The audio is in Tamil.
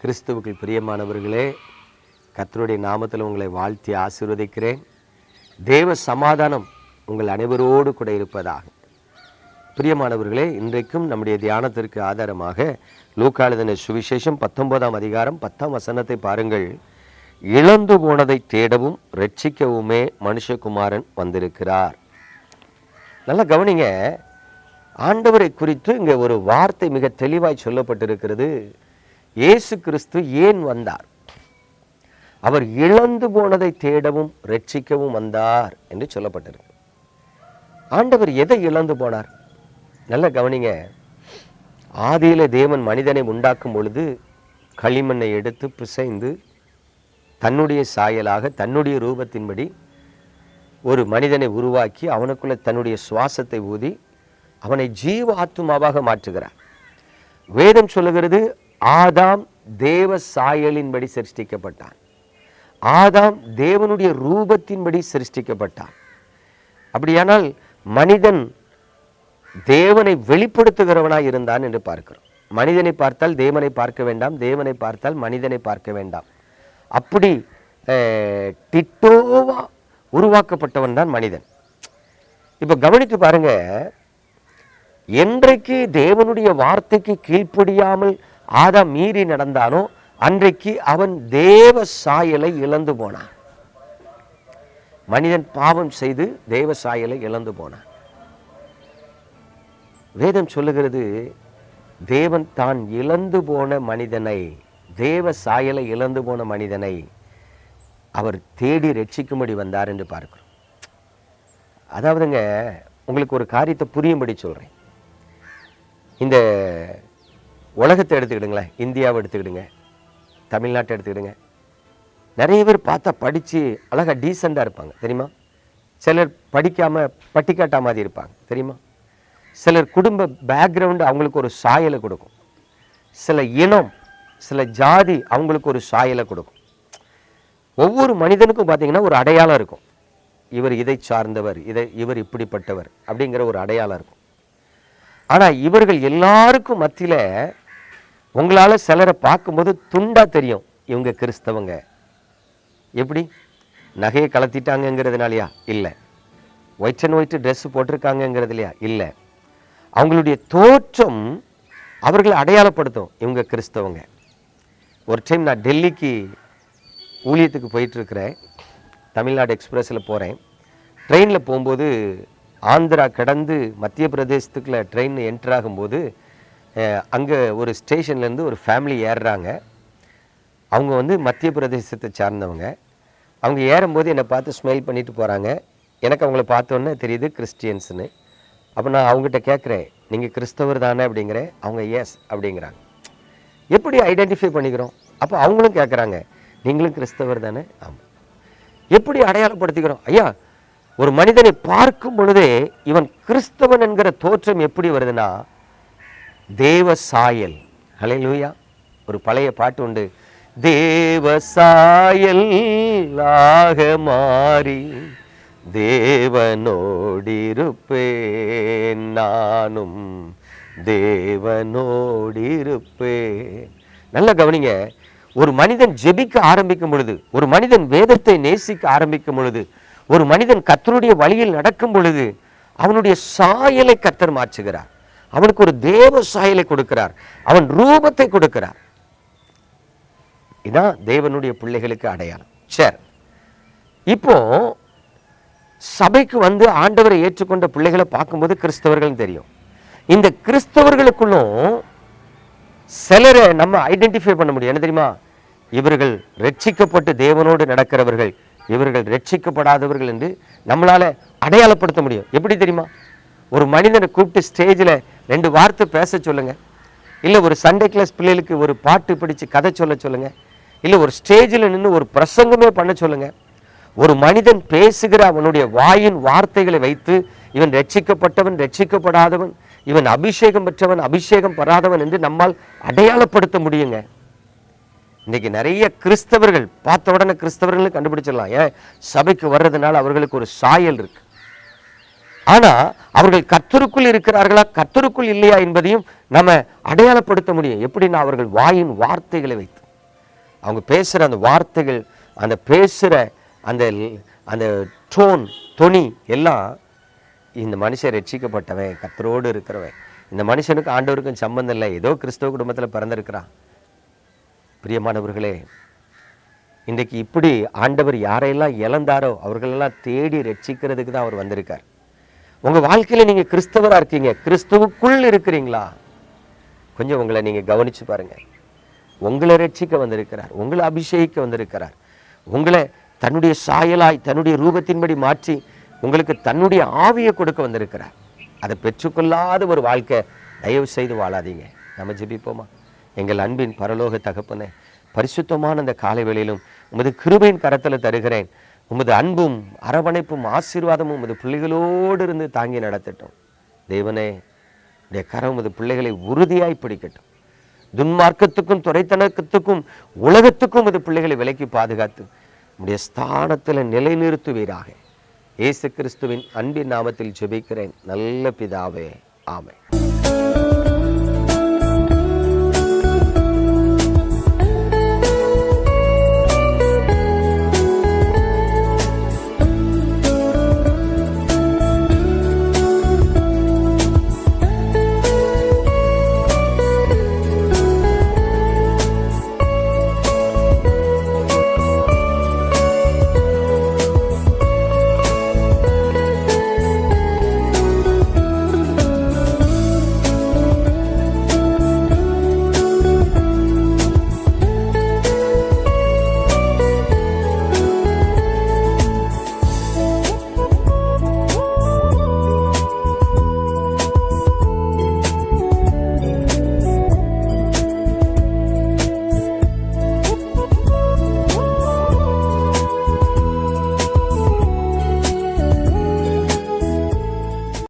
கிறிஸ்துவுக்குள் பிரியமானவர்களே கர்த்தருடைய நாமத்தில் உங்களை வாழ்த்தி ஆசீர்வதிக்கிறேன். தேவ சமாதானம் உங்கள் அனைவரோடு கூட இருப்பதாக. பிரியமானவர்களே இன்றைக்கும் நம்முடைய தியானத்திற்கு ஆதாரமாக லூக்காளுதன சுவிசேஷம் பத்தொன்பதாம் அதிகாரம் பத்தாம் வசனத்தை பாருங்கள். இழந்து போனதை தேடவும் ரட்சிக்கவுமே மனுஷகுமாரன் வந்திருக்கிறார். நல்லா கவனிங்க ஆண்டவரை குறித்து இங்கே ஒரு வார்த்தை மிக தெளிவாய் சொல்லப்பட்டிருக்கிறது. இயேசு கிறிஸ்து ஏன் வந்தார்? அவர் இழந்து போனதை தேடவும் ரட்சிக்கவும் வந்தார் என்று சொல்லப்பட்டிருக்கு. ஆண்டவர் எதை இழந்து போனார்? நல்ல கவனிங்க. ஆதியில தேவன் மனிதனை உண்டாக்கும் பொழுது களிமண்ணை எடுத்து பிசைந்து தன்னுடைய சாயலாக தன்னுடைய ரூபத்தின்படி ஒரு மனிதனை உருவாக்கி அவனுக்குள்ள தன்னுடைய சுவாசத்தை ஊதி அவனை ஜீவ ஆத்மாவாக மாற்றுகிறார். வேதம் சொல்லுகிறது ஆதாம் தேவ சாயலின்படி சிருஷ்டிக்கப்பட்டான். ஆதாம் தேவனுடைய ரூபத்தின்படி சிருஷ்டிக்கப்பட்டான். அப்படியானால் மனிதன் தேவனை வெளிப்படுத்துகிறவனாய் இருந்தான் என்று பார்க்கிறோம். மனிதனை பார்த்தால் தேவனை பார்க்க வேண்டாம் தேவனை பார்த்தால் மனிதனை பார்க்க வேண்டாம். அப்படி அஹ், டிட்டோவா உருவாக்கப்பட்டவன் தான் மனிதன். இப்போ கவனித்து பாருங்க என்றைக்கு தேவனுடைய வார்த்தைக்கு கீழ்ப்படியாமல் அதை மீறி நடந்தாலும் அன்றைக்கு அவன் தேவ சாயலை இழந்து போனான். மனிதன் பாவம் செய்து தேவ சாயலை இழந்து போனான். வேதம் சொல்லுகிறது தேவன் தான் இழந்து போன மனிதனை தேவ சாயலை இழந்து போன மனிதனை அவர் தேடி ரட்சிக்கும்படி வந்தார் என்று பார்க்கிறோம். அதாவதுங்க உங்களுக்கு ஒரு காரியத்தை புரியும்படி சொல்கிறேன் இந்த உலகத்தை எடுத்துக்கிடுங்களேன். இந்தியாவை எடுத்துக்கிடுங்க. தமிழ்நாட்டை எடுத்துக்கிடுங்க. நிறைய பேர் பார்த்தா படித்து அழகாக டீசெண்டாக இருப்பாங்க. தெரியுமா? சிலர் படிக்காமல் பட்டிக்காட்டா மாதிரி இருப்பாங்க. தெரியுமா? சிலர் குடும்ப பேக்ரவுண்டு அவங்களுக்கு ஒரு சாயலை கொடுக்கும். சில இனம் சில ஜாதி அவங்களுக்கு ஒரு சாயலை கொடுக்கும். ஒவ்வொரு மனிதனுக்கும் பார்த்தீங்கன்னா ஒரு அடையாளம் இருக்கும். இவர் இதை சார்ந்தவர் இதை இவர் இப்படிப்பட்டவர் அப்படிங்கிற ஒரு அடையாளம் இருக்கும். ஆனால் இவர்கள் எல்லாருக்கும் மத்தியில் உங்களால் சிலரை பார்க்கும்போது துண்டாக தெரியும் இவங்க கிறிஸ்தவங்க. எப்படி? நகையை கலத்திட்டாங்கங்கிறதுனாலையா இல்லை. ஒயிட் அண்ட் ஒயிட் ட்ரெஸ் போட்டிருக்காங்கங்கிறதுலையா? இல்லை. அவங்களுடைய தோற்றம் அவர்களை அடையாளப்படுத்தும் இவங்க கிறிஸ்தவங்க. ஒரு டைம் நான் டெல்லிக்கு ஊழியத்துக்கு போயிட்டுருக்கிறேன். தமிழ்நாடு எக்ஸ்பிரஸில் போகிறேன் ட்ரெயினில் போகும்போது ஆந்திரா கடந்து மத்திய பிரதேசத்துக்குள்ள ட்ரெயின் என்ட்ராகும்போது அங்கே ஒரு ஸ்டேஷன்லேருந்து ஒரு ஃபேமிலி ஏறுறாங்க. அவங்க வந்து மத்திய பிரதேசத்தை சார்ந்தவங்க. அவங்க ஏறும்போது என்னை பார்த்து ஸ்மைல் பண்ணிட்டு போகிறாங்க எனக்கு அவங்கள பார்த்தோன்னே தெரியுது கிறிஸ்டியன்ஸ்னு. அப்போ நான் அவங்ககிட்ட கேட்குறேன் நீங்கள் கிறிஸ்தவர் தானே அப்படிங்கிறேன் அவங்க எஸ் அப்படிங்கிறாங்க. எப்படி ஐடென்டிஃபை பண்ணிக்கிறோம்? அப்போ அவங்களும் கேட்குறாங்க நீங்களும் கிறிஸ்தவர் தானே? ஆமாம் எப்படி அடையாளப்படுத்திக்கிறோம்? ஐயா ஒரு மனிதனை பார்க்கும் பொழுதே இவன் கிறிஸ்தவன் என்கிற தோற்றம் எப்படி வருதுன்னா தேவ சாயல் ஹalleluya. ஒரு பழைய பாட்டு உண்டு. தேவ சாயல் ஆக மாறி தேவனோடிருப்பேன். நானும் தேவனோடிருப்பேன். நல்ல கவனிங்க. ஒரு மனிதன் ஜெபிக்க ஆரம்பிக்கும் பொழுது ஒரு மனிதன் வேதத்தை நேசிக்க ஆரம்பிக்கும் பொழுது ஒரு மனிதன் கத்தருடைய வழியில் நடக்கும் பொழுது அவனுடைய சாயலை கத்தர் மாற்றுகிறார். அவனுக்கு ஒரு தேவ சாயலை கொடுக்கிறார். அவன் ரூபத்தை கொடுக்கிறார். இதான் தேவனுடைய பிள்ளைகளுக்கு அடையாளம். சரி. இப்போ சபைக்கு வந்து ஆண்டவரை ஏற்றுக்கொண்ட பிள்ளைகளை பார்க்கும்போது கிறிஸ்தவர்கள் தெரியும். இந்த கிறிஸ்தவர்களுக்குள்ளும் சிலரை நம்ம ஐடென்டிஃபை பண்ண முடியும். என்ன தெரியுமா? இவர்கள் ரட்சிக்கப்பட்டு தேவனோடு நடக்கிறவர்கள் இவர்கள் ரட்சிக்கப்படாதவர்கள் என்று நம்மளால அடையாளப்படுத்த முடியும். எப்படி தெரியுமா? ஒரு மனிதனை கூப்பிட்டு ஸ்டேஜில் ரெண்டு வார்த்தை பேச சொல்லுங்க. இல்லை ஒரு சண்டே கிளாஸ் பிள்ளைகளுக்கு ஒரு பாட்டு பிடிச்சு கதை சொல்ல சொல்லுங்க. இல்லை ஒரு ஸ்டேஜில் நின்று ஒரு பிரசங்கமே பண்ண சொல்லுங்க. ஒரு மனிதன் பேசுகிற அவனுடைய வாயின் வார்த்தைகளை வைத்து இவன் ரட்சிக்கப்பட்டவன் ரட்சிக்கப்படாதவன் இவன் அபிஷேகம் பெற்றவன் அபிஷேகம் பெறாதவன் என்று நம்மால் அடையாளப்படுத்த முடியுங்க. இன்னைக்கு நிறைய கிறிஸ்தவர்கள் பார்த்த உடனே கிறிஸ்தவர்களும் கண்டுபிடிச்சிடலாம். ஏன்? சபைக்கு வர்றதுனால அவர்களுக்கு ஒரு சாயல் இருக்கு. ஆனா அவர்கள் கத்தருக்குள் இருக்கிறார்களா? கத்தருக்குள் இல்லையா என்பதையும் நம்ம அடையாளப்படுத்த முடியும். எப்படின்னா அவர்கள் வாயின் வார்த்தைகளை வைத்து. அவங்க பேசுகிற அந்த வார்த்தைகள் அந்த பேசுகிற அந்த அந்த டோன் தொனி எல்லாம் இந்த மனுஷன் ரட்சிக்கப்பட்டவன் கத்தரோடு இருக்கிறவன். இந்த மனுஷனுக்கு ஆண்டவருக்கும் சம்பந்தம் இல்லை. ஏதோ கிறிஸ்தவ குடும்பத்தில் பிறந்திருக்கிறான். பிரியமானவர்களே இன்றைக்கு இப்படி ஆண்டவர் யாரையெல்லாம் இழந்தாரோ அவர்களெல்லாம் தேடி ரட்சிக்கிறதுக்கு தான் அவர் வந்திருக்கார். உங்கள் வாழ்க்கையில் நீங்கள் கிறிஸ்தவராக இருக்கீங்க. கிறிஸ்துவுக்குள் இருக்கிறீங்களா? கொஞ்சம் உங்களை நீங்கள் கவனிச்சு பாருங்க. உங்களை ரட்சிக்க வந்திருக்கிறார். உங்களை அபிஷேகிக்க வந்திருக்கிறார். உங்களை தன்னுடைய சாயலாய் தன்னுடைய ரூபத்தின்படி மாற்றி உங்களுக்கு தன்னுடைய ஆவியை கொடுக்க வந்திருக்கிறார். அதை பெற்றுக்கொள்ளாத ஒரு வாழ்க்கை தயவு செய்து வாழாதீங்க. நம்ம ஜெபிப்போமா? எங்கள் அன்பின் பரலோக தகப்பனே பரிசுத்தமான அந்த காலை வேளையிலும் உமது கிருபையின் கரத்தில் தருகிறேன். உமது அன்பும் அரவணைப்பும் ஆசீர்வாதமும் உமது பிள்ளைகளோடு இருந்து தாங்கி நடத்தட்டும். தேவனே உடைய கரம் உமது பிள்ளைகளை உறுதியாய் பிடிக்கட்டும். துன்மார்க்கத்துக்கும் துறைத்தனத்துக்கும் உலகத்துக்கும் உமது பிள்ளைகளை விலக்கி பாதுகாத்து உடைய ஸ்தானத்தில் நிலைநிறுத்துவீராக. இயேசு கிறிஸ்துவின் அன்பின் நாமத்தில் ஜெபிக்கிறேன். நல்ல பிதாவே ஆமை